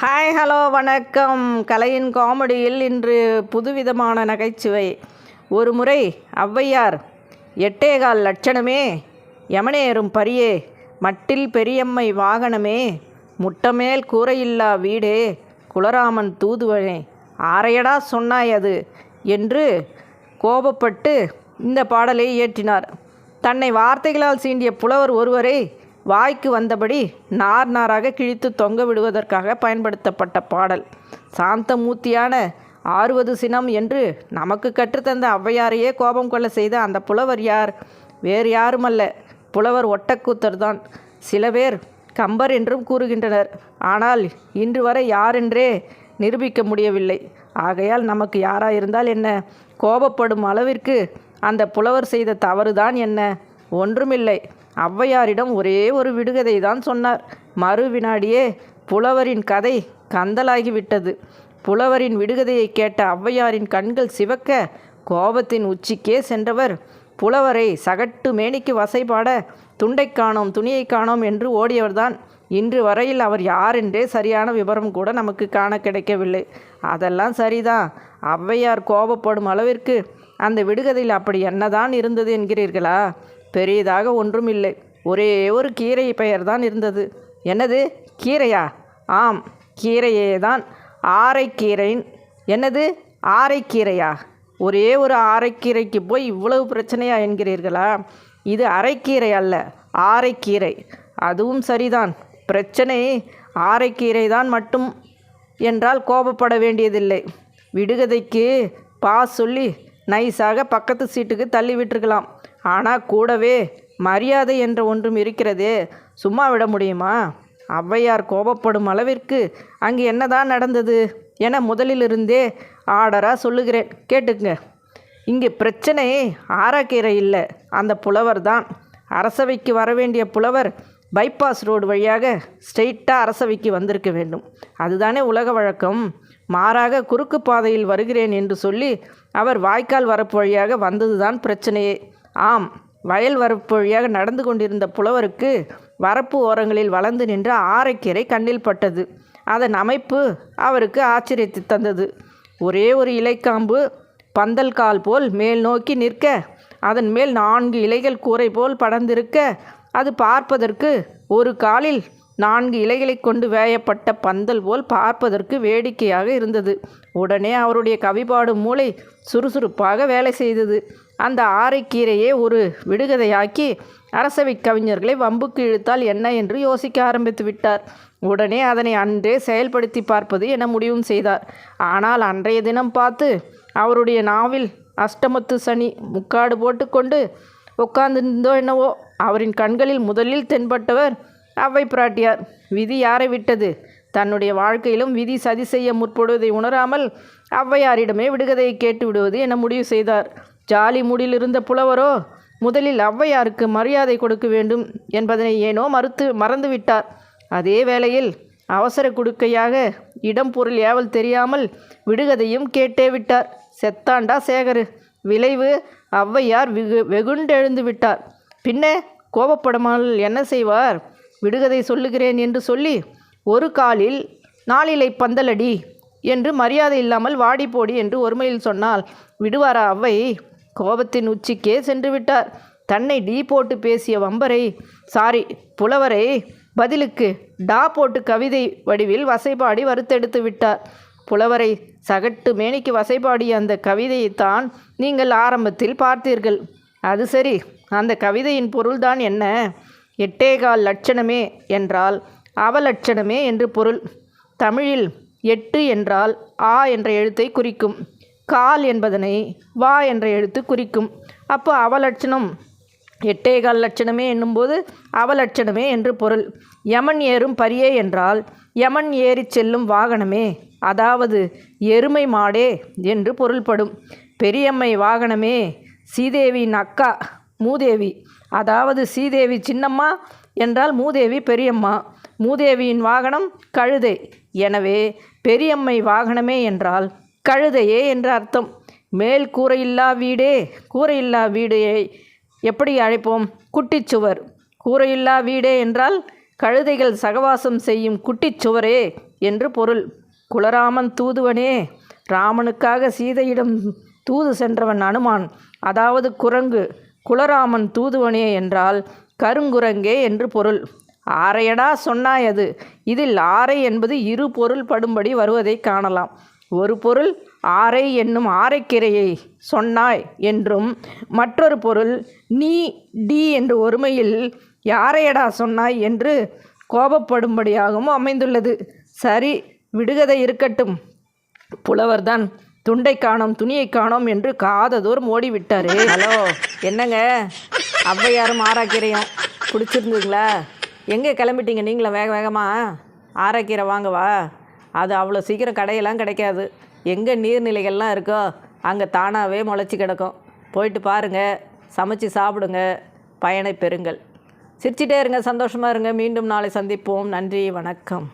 Hi hello வணக்கம். கலையின் காமெடியில் இன்று புதுவிதமான நகைச்சுவை. ஒரு முறை ஔவையார் எட்டேகால் லட்சணமே யமனேறும் பரியே மட்டில் பெரியம்மை வாகனமே முட்டமேல் கூரையில்லா வீடே குலராமன் தூதுவனே ஆரையடா சொன்னாய் அது? என்று கோபப்பட்டு இந்த பாடலை இயற்றினார். தன்னை வார்த்தைகளால் சீண்டிய புலவர் ஒருவரை வாய்க்கு வந்தபடி நார் நாராக கிழித்து தொங்க விடுவதற்காக பயன்படுத்தப்பட்ட பாடல். சாந்தமூர்த்தியான ஆறுவது சினம் என்று நமக்கு கற்றுத்தந்த ஔவையாரையே கோபம் கொள்ள செய்த அந்த புலவர் யார்? வேறு யாருமல்ல. புலவர் ஒட்டக்கூத்தர் தான் சில பேர் கம்பர் என்றும் கூறுகின்றனர். ஆனால் இன்று வரை யாரென்றே நிரூபிக்க முடியவில்லை. ஆகையால் நமக்கு யாராயிருந்தால் என்ன? கோபப்படும் அளவிற்கு அந்த புலவர் செய்த தவறுதான் என்ன? ஒன்றுமில்லை. ஔவையாரிடம் ஒரே ஒரு விடுகதை தான் சொன்னார். மறு வினாடியே புலவரின் கதை கந்தலாகிவிட்டது. புலவரின் விடுகதையை கேட்ட ஔவையாரின் கண்கள் சிவக்க கோபத்தின் உச்சிக்கே சென்றவர். புலவரை சகட்டு மேனிக்கு வசைபாட துண்டை காணோம் துணியை காணோம் என்று ஓடியவர்தான். இன்று வரையில் அவர் யாரென்றே சரியான விவரம் கூட நமக்கு காண கிடைக்கவில்லை. அதெல்லாம் சரிதான் ஔவையார் கோபப்படும் அளவிற்கு அந்த விடுகதையில் அப்படி என்னதான் இருந்தது என்கிறீர்களா? பெரியதாக ஒன்றுமில்லை. ஒரே ஒரு கீரை பெயர்தான் இருந்தது. என்னது? கீரையா? ஆம் கீரையே தான் ஆரைக்கீரைன் என்னது? ஆரைக்கீரையா ஒரே ஒரு ஆரைக்கீரைக்கு போய் இவ்வளவு பிரச்சனையா என்கிறீர்களா? இது அரைக்கீரை அல்ல ஆரைக்கீரை அதுவும் சரிதான். பிரச்சனை ஆரைக்கீரை தான் மட்டும் என்றால் கோபப்பட வேண்டியதில்லை. விடுகதைக்கு பா சொல்லி நைஸாக பக்கத்து சீட்டுக்கு தள்ளி விட்டுருக்கலாம். ஆனால் கூடவே மரியாதை என்ற ஒன்றும் இருக்கிறதே. சும்மா விட முடியுமா? ஔவையார் கோபப்படும் அளவிற்கு அங்கு என்னதான் நடந்தது என முதலிலிருந்தே ஆர்டராக சொல்லுகிறேன். கேட்டுங்க இங்கே பிரச்சனை ஆராக்கீரை இல்லை. அந்த புலவர் தான். அரசவைக்கு வர வேண்டிய புலவர் பைபாஸ் ரோடு வழியாக ஸ்ட்ரெயிட்டாக அரசவைக்கு வந்திருக்க வேண்டும். அதுதானே உலக வழக்கம். மாறாக குறுக்கு பாதையில் வருகிறேன் என்று சொல்லி அவர் வாய்க்கால் வரப்பு வழியாக வந்ததுதான் பிரச்சனையே. ஆம் வயல் வரப்பு வழியாக நடந்து கொண்டிருந்த புலவருக்கு வரப்பு ஓரங்களில் வளர்ந்து நின்ற ஆரைக்கீரை கண்ணில் பட்டது. அதன் அமைப்பு அவருக்கு ஆச்சரியத்தை தந்தது. ஒரே ஒரு இலைக்காம்பு பந்தல் கால் போல் மேல் நோக்கி நிற்க அதன் மேல் நான்கு இலைகள் கூரை போல் படர்ந்திருக்க அது பார்ப்பதற்கு ஒரு காலில் நான்கு இலைகளை கொண்டு வேயப்பட்ட பந்தல் போல் பார்ப்பதற்கு வேடிக்கையாக இருந்தது. உடனே அவருடைய கவிபாடு மூளை சுறுசுறுப்பாக வேலை செய்தது. அந்த ஆரைக்கீரையே ஒரு விடுகதையாக்கி அரசவை கவிஞர்களை வம்புக்கு இழுத்தால் என்ன? என்று யோசிக்க ஆரம்பித்து விட்டார். உடனே அதனை அன்றே செயல்படுத்தி பார்ப்பது என முடிவும் செய்தார். ஆனால் அன்றைய தினம் பார்த்து அவருடைய நாவில் அஷ்டமத்து சனி முக்காடு போட்டுக்கொண்டு உட்கார்ந்திருந்தோ என்னவோ அவரின் கண்களில் முதலில் தென்பட்டவர் அவ்வை பிராட்டியார். விதி யாரை விட்டது? தன்னுடைய வாழ்க்கையிலும் விதி சதி செய்ய முற்படுவதை உணராமல் ஔவையாரிடமே விடுகதையை கேட்டு விடுவது என முடிவு செய்தார். ஜாலி மூடியில் இருந்த புலவரோ முதலில் ஔவையாருக்கு மரியாதை கொடுக்க வேண்டும் என்பதனை ஏனோ மறுத்து மறந்துவிட்டார். அதே வேளையில் அவசர குடுக்கையாக இடம் பொருள் ஏவல் தெரியாமல் விடுகதையும் கேட்டே விட்டார். செத்தாண்டா சேகரு விளைவு ஔவையார் வெகு வெகுண்டெழுந்து விட்டார். பின்ன கோபப்படாமல் என்ன செய்வார்? விடுகதை சொல்லுகிறேன் என்று சொல்லி ஒரு காலில் நாளிலை பந்தலடி என்று மரியாதை இல்லாமல் வாடி போடி என்று ஒருமையில் சொன்னால் விடுவாரா அவ்வை கோபத்தின் உச்சிக்கே சென்று விட்டார். தன்னை டீ போட்டு பேசிய வம்பரை சாரி புலவரை பதிலுக்கு டா போட்டு கவிதை வடிவில் வசைபாடி வறுத்தெடுத்து விட்டார். புலவரை சகட்டு மேனிக்கு வசைபாடிய அந்த கவிதையைத்தான் நீங்கள் ஆரம்பத்தில் பார்த்தீர்கள். அது சரி அந்த கவிதையின் பொருள்தான் என்ன? எட்டேகால் லட்சணமே என்றால் அவலட்சணமே என்று பொருள். தமிழில் எட்டு என்றால் ஆ என்ற எழுத்தை குறிக்கும். கால் என்பதனை வா என்ற எழுத்து குறிக்கும். அப்போ அவலட்சணம் எட்டேகால் லட்சணமே என்னும்போது அவலட்சணமே என்று பொருள். யமன் ஏறும் பரியே என்றால் யமன் ஏறி செல்லும் வாகனமே அதாவது எருமை மாடே என்று பொருள்படும். பெரியம்மை வாகனமே சீதேவியின் அக்கா மூதேவி அதாவது சீதேவி சின்னம்மா என்றால் மூதேவி பெரியம்மா. மூதேவியின் வாகனம் கழுதை. எனவே பெரியம்மை வாகனமே என்றால் கழுதையே என்று அர்த்தம். மேல் கூரையில்லா வீடே கூரையில்லா வீடையை எப்படி அழைப்போம்? குட்டிச்சுவர். கூரையில்லா வீடே என்றால் கழுதைகள் சகவாசம் செய்யும் குட்டிச்சுவரே என்று பொருள். குலராமன் தூதுவனே ராமனுக்காக சீதையிடம் தூது சென்றவன் அனுமான். அதாவது குரங்கு. குலராமன் தூதுவனே என்றால் கருங்குரங்கே என்று பொருள். ஆரையடா சொன்னாய் அது. இதில் ஆரை என்பது இரு பொருள் படும்படி வருவதை காணலாம். ஒரு பொருள் ஆரை என்னும் ஆரைக்கிரையை சொன்னாய் என்றும் மற்றொரு பொருள் நீ டி என்று ஒருமையில் யாரையடா சொன்னாய் என்று கோபப்படும்படியாகவும் அமைந்துள்ளது. சரி விடுகதை இருக்கட்டும். புலவர்தான் துண்டை காணோம் துணியை காணோம் என்று காத தூரம் ஓடிவிட்டார் ஹலோ என்னங்க? ஔவையாரும் ஆராக்கிறையும் பிடிச்சிருந்துங்களா எங்கே கிளம்பிட்டீங்க நீங்களும் வேக வேகமாக ஆராக்கீரை வாங்கவா அது அவ்வளோ சீக்கிரம் கடையெல்லாம் கிடைக்காது. எங்கே நீர்நிலைகள்லாம் இருக்கோ அங்கே தானாகவே முளைச்சி கிடக்கும். போயிட்டு பாருங்கள் சமைச்சு சாப்பிடுங்க பயனை பெறுங்கள். சிரிச்சிட்டே இருங்க சந்தோஷமாக இருங்க. மீண்டும் நாளை சந்திப்போம். நன்றி வணக்கம்.